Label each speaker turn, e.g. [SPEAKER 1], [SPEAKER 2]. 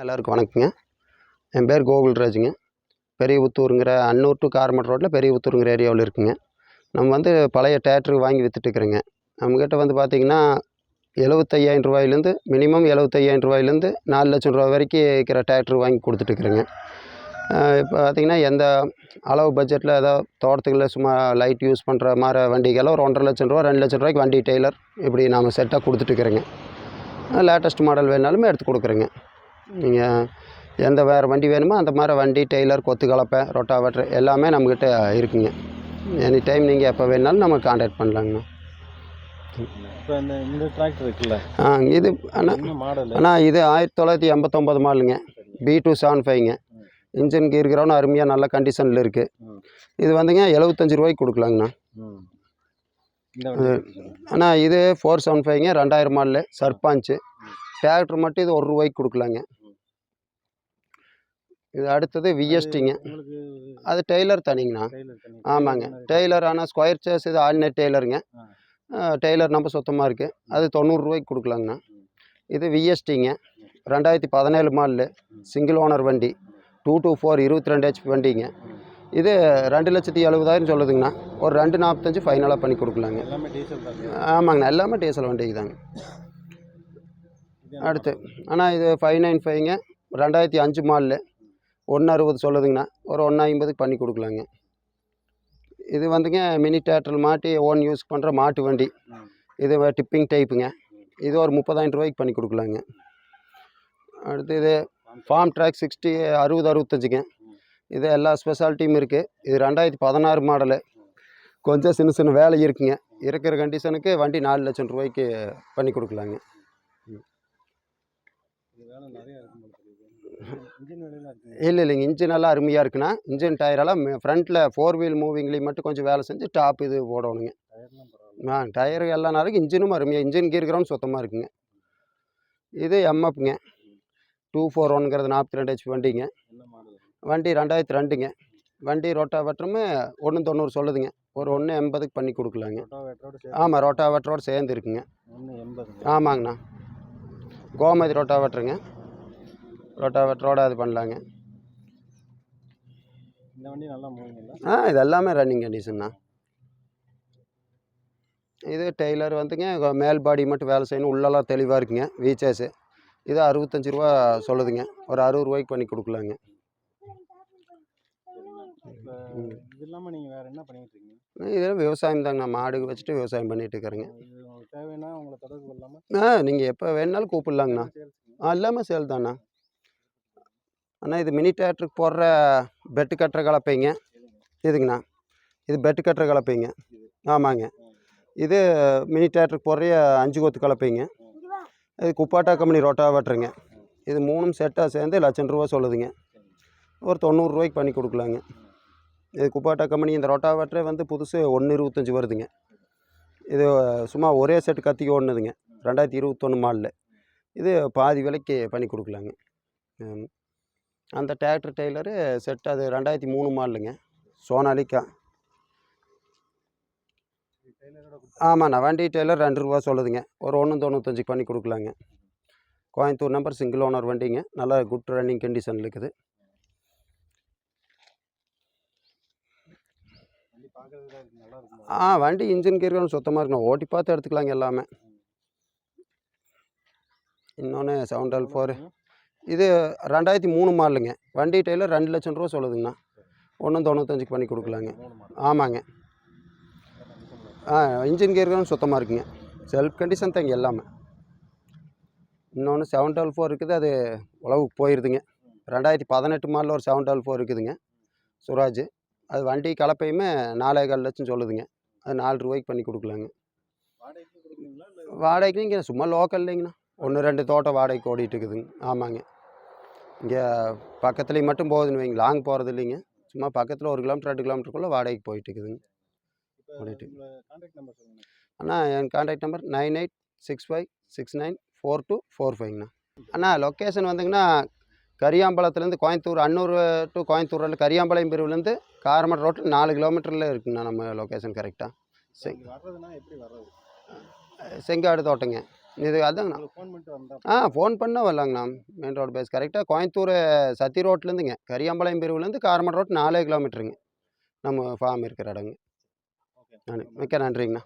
[SPEAKER 1] எல்லாருக்கும் வணக்கங்க. என் பேர் கோகுல்ராஜுங்க. பெரிய புத்தூருங்கிற அன்னூர் டு கார்மட் ரோட்டில் பெரிய புத்தூருங்கிற ஏரியாவில் இருக்குங்க. நம்ம வந்து பழைய டேட்ரு வாங்கி விற்றுட்டுருக்குறேங்க நம்மக்கிட்ட வந்து பார்த்திங்கன்னா எழுபத்தையாயிரம் ரூபாயிலேருந்து மினிமம் எழுபத்தையாயிரம் ரூபாயிலேருந்து நாலு லட்சம் ரூபா வரைக்கும் இருக்கிற டேட்ரு வாங்கி கொடுத்துட்டுருக்குறேங்க. இப்போ பார்த்திங்கன்னா எந்த அளவு பட்ஜெட்டில் ஏதாவது தோட்டத்துக்குள்ள சும்மா லைட் யூஸ் பண்ணுற மாதிரி வண்டிக்கெல்லாம் ஒரு ஒன்றரை லட்சம் ரூபா ரெண்டு லட்சம் ரூபாய்க்கு வண்டி டெய்லர் இப்படி நாம் செட்டாக கொடுத்துட்டுருக்குறேங்க லேட்டஸ்ட் மாடல் வேணாலுமே எடுத்து கொடுக்குறேங்க. நீங்கள் எந்த வேறு வண்டி வேணுமோ அந்த மாதிரி வண்டி டெய்லர் கொத்து கலப்பை ரொட்டாவேட்ரு எல்லாமே நம்மக்கிட்ட இருக்குங்க. எனி டைம் நீங்கள் எப்போ வேணாலும் நம்ம காண்டாக்ட் பண்ணலாங்கண்ணா
[SPEAKER 2] இப்போ இந்த இந்த டிராக்டர் இருக்குல்ல?
[SPEAKER 1] ஆ இது அண்ணா அண்ணா இது ஆயிரத்தி தொள்ளாயிரத்தி எண்பத்தொம்பது மாடலுங்க பி டூ செவன் ஃபைவ்ங்க இன்ஜின் கீர் கிரவுண்ட் அருமையாக நல்ல கண்டிஷனில் இருக்குது. இது வந்துங்க எழுபத்தஞ்சு ரூபாய்க்கு கொடுக்கலாங்கண்ணா. அண்ணா இது ஃபோர் செவன் ஃபைவ்ங்க ரெண்டாயிரம் மாடலு சர்பாஞ்சு. டிராக்டர் மட்டும் இது ஒரு ரூபாய்க்கு கொடுக்கலாங்க. இது அடுத்தது விஎஸ்டிங்க அது டெய்லர் தனிங்கண்ணா. ஆமாங்க. டெய்லர் ஆனால் ஸ்கொயர் சேஸ் இது ஆர்டினரி டெய்லருங்க. டெய்லர் நம்ம சுத்தமாக இருக்குது அது தொண்ணூறுரூவாய்க்கு கொடுக்கலாங்கண்ணா. இது விஎஸ்டிங்க ரெண்டாயிரத்தி பதினேழு மாடலு. சிங்கிள் ஓனர் வண்டி. டூ டூ ஃபோர் இருபத்தி ரெண்டு ஹெச்பி வண்டிங்க. இது ரெண்டு லட்சத்தி எழுபதாயிரம் சொல்லுதுங்கண்ணா. ஒரு ரெண்டு நாற்பத்தஞ்சு ஃபைனலாக பண்ணி கொடுக்கலாங்க. ஆமாங்கண்ணா எல்லாமே டீசல் வண்டிக்கு தாங்க. அடுத்து ஆனால் இது ஃபைவ் நைன் ஃபைவ்ங்க ரெண்டாயிரத்தி அஞ்சு மாடலு. ஒன்று அறுபது சொல்லுதுங்கண்ணா. ஒரு ஒன்று ஐம்பதுக்கு பண்ணி கொடுக்கலாங்க. இது வந்துங்க மினி தேட்டரில் மாட்டி ஓன் யூஸ் பண்ணுற மாட்டு வண்டி. இது டிப்பிங் டைப்புங்க இது ஒரு முப்பதாயிரம் ரூபாய்க்கு பண்ணி கொடுக்கலாங்க. அடுத்து இது ஃபார்ம் ட்ராக் சிக்ஸ்டி அறுபது அறுபத்தஞ்சுங்க இது எல்லா ஸ்பெஷாலிட்டியும் இருக்குது இது ரெண்டாயிரத்தி பதினாறு மாடலு. கொஞ்சம் சின்ன சின்ன வேலை இருக்குங்க. இருக்கிற கண்டிஷனுக்கு வண்டி நாலு லட்சம் ரூபாய்க்கு பண்ணி கொடுக்கலாங்க. இல்லை இல்லைங்க. இன்ஜின் எல்லாம் அருமையாக இருக்குண்ணா. இன்ஜின் டயரெல்லாம் ஃப்ரண்ட்டில் ஃபோர் வீல் மூவிங்லேயும் மட்டும் கொஞ்சம் வேலை செஞ்சு டாப் இது போடணுங்க ஆ டயரு நல்லா இருக்கு. இன்ஜினும் அருமையாக இன்ஜின் கீர் கிரவுண்ட் சுத்தமாக இருக்குங்க. இது எம்எஃப்ங்க டூ ஃபோர் ஒன்ங்கிறது நாற்பத்தி ரெண்டு ஹெச்பி வண்டிங்க. வண்டி ரெண்டாயிரத்தி ரெண்டுங்க. வண்டி ரோட்டாவேட்டருமே ஒன்று தொண்ணூறு சொல்லுதுங்க. ஒரு ஒன்று எண்பதுக்கு பண்ணி கொடுக்கலாங்க. ஆமாம் ரோட்டாவேட்டரோடு சேர்ந்து இருக்குங்க ஆமாங்கண்ணா. கோமதி ரோட்டாவேட்டருங்க ரோட்டாவேட்டரோட அது பண்ணலாங்க. ஆ இது எல்லாமே ரன்னிங் கண்டிஷன் இது டெய்லர் வந்துங்க மேல் பாடி மட்டும் வேலை செய்யணும். உள்ளெல்லாம் தெளிவாக இருக்குங்க. வீச்சேஸு இது அறுபத்தஞ்சி ரூபா சொல்லுதுங்க. ஒரு அறுபது ரூபாய்க்கு பண்ணி கொடுக்கலாங்க.
[SPEAKER 2] இப்போ இது இல்லாமல் நீங்கள் வேறு என்ன இருக்கீங்க?
[SPEAKER 1] இதெல்லாம் விவசாயம் தாங்க. மாடு வச்சுட்டு விவசாயம் பண்ணிட்டு இருக்கிறேங்க.
[SPEAKER 2] தேவைன்னா உங்களை தொடர்பு கொள்ளாமல்
[SPEAKER 1] ஆ நீங்கள் எப்போ வேணுனாலும் கூப்பிட்லாங்கண்ணா. ஆ எல்லாமே சேல் தாண்ணா. அண்ணா இது மினி தேட்டருக்கு போடுற பெட்டு கட்டுற கலப்பைங்க. இதுங்கண்ணா. இது பெட்டு கட்டுற கலப்பைங்க. ஆமாங்க. இது மினி தேட்டருக்கு போடுற அஞ்சு கொத்து கலப்பைங்க. இது குப்பாட்டா கம்பெனி ரோட்டாவேட்டருங்க. இது மூணும் செட்டாக சேர்ந்து லட்சம் ரூபா சொல்லுதுங்க. ஒரு தொண்ணூறுரூவாய்க்கு பண்ணி கொடுக்கலாங்க. இது குப்பாட்டா கம்பெனி இந்த ரோட்டாவேட்டரே வந்து புதுசு ஒன்று இருபத்தஞ்சி வருதுங்க. இது சும்மா ஒரே செட்டு கத்திக்கு ஒன்றுதுங்க ரெண்டாயிரத்தி இருபத்தொன்று மாலில் இது பாதி விலைக்கு பண்ணி கொடுக்கலாங்க. அந்த டிராக்டர் டெய்லரு செட் அது ரெண்டாயிரத்தி மூணு மாடலுங்க. சோனாலிக்கா ஆமாண்ணா வண்டி டெய்லர் ரெண்டு ரூபா சொல்லுதுங்க. ஒரு ஒன்று தொண்ணூத்தஞ்சுக்கு பண்ணி கொடுக்கலாங்க. கோயம்புத்தூர் நம்பர் சிங்கிள் ஓனர் வண்டிங்க. நல்லா குட் ரன்னிங் கண்டிஷனில் இருக்குது. ஆ வண்டி இன்ஜின் கீர்களும் சுத்தமாக இருக்கணும். ஓட்டி பார்த்து எடுத்துக்கலாங்க எல்லாமே. இன்னொன்று செவன் டல் ஃபோர் இது ரெண்டாயிரத்தி மூணு மாடலுங்க. வண்டி டெய்லர் ரெண்டு லட்சம் ரூபா சொல்லுதுங்கண்ணா. ஒன்றும் தொண்ணூத்தஞ்சுக்கு பண்ணி கொடுக்கலாங்க. ஆமாங்க. ஆ இன்ஜின் கீர்களும் சுத்தமாக இருக்குங்க. செல்ஃப் கண்டிஷன் தாங்க எல்லாமே. இன்னொன்று செவன் டபுள் ஃபோர் இருக்குது அது உழவுக்கு போயிடுதுங்க ரெண்டாயிரத்தி பதினெட்டு மாடலில் ஒரு செவன் டபுள் ஃபோர் இருக்குதுங்க. சுராஜ் அது வண்டி கலப்பையுமே நாலே கால் லட்சம் சொல்லுதுங்க. அது நாலு ரூபாய்க்கு பண்ணி கொடுக்கலாங்க.
[SPEAKER 2] வாடகைக்கு
[SPEAKER 1] வாடகைக்கு இங்கே சும்மா லோக்கல் இல்லைங்கண்ணா. ஒன்று ரெண்டு தோட்டம் வாடகைக்கு ஓடிட்டு இருக்குதுங்க. ஆமாங்க. இங்கே பக்கத்துலேயும் மட்டும் போகுதுன்னு வைங்க. லாங் போகிறது இல்லைங்க. சும்மா பக்கத்தில் ஒரு கிலோமீட்டர் ரெண்டு கிலோமீட்டருக்குள்ளே வாடகைக்கு போயிட்டு இருக்குதுங்க. அண்ணா என் contact number nine eight six five six nine four two four ஃபைவ்ண்ணா அண்ணா லொக்கேஷன் வந்துங்கண்ணா கரியாம்பலத்துலேருந்து கோயம்புத்தூர் அன்னூர் டு கோயம்புத்தூர் ரோட்டில் கரியாம்பாளையம் பிரிவுலேருந்து காரமடை ரோட்டில் நாலு கிலோமீட்டரில் இருக்குங்கண்ணா நம்ம லொக்கேஷன் கரெக்டாக சரி. செங்காடு தோட்டங்க. இது அதாங்கண்ணா ஆ ஃபோன் பண்ணால் வரலாங்கண்ணா. மெயின் ரோடு பேஸ் கரெக்டாக கோயம்புத்தூர் சத்தி ரோட்லேருந்துங்க கரியாம்பாளையம் பிரிவுலேருந்து காரமடை ரோட் நாலே கிலோமீட்டருங்க நம்ம ஃபார்ம் இருக்கிற இடங்க.
[SPEAKER 2] நான்.
[SPEAKER 1] நன்றி மிக்க நன்றிங்கண்ணா.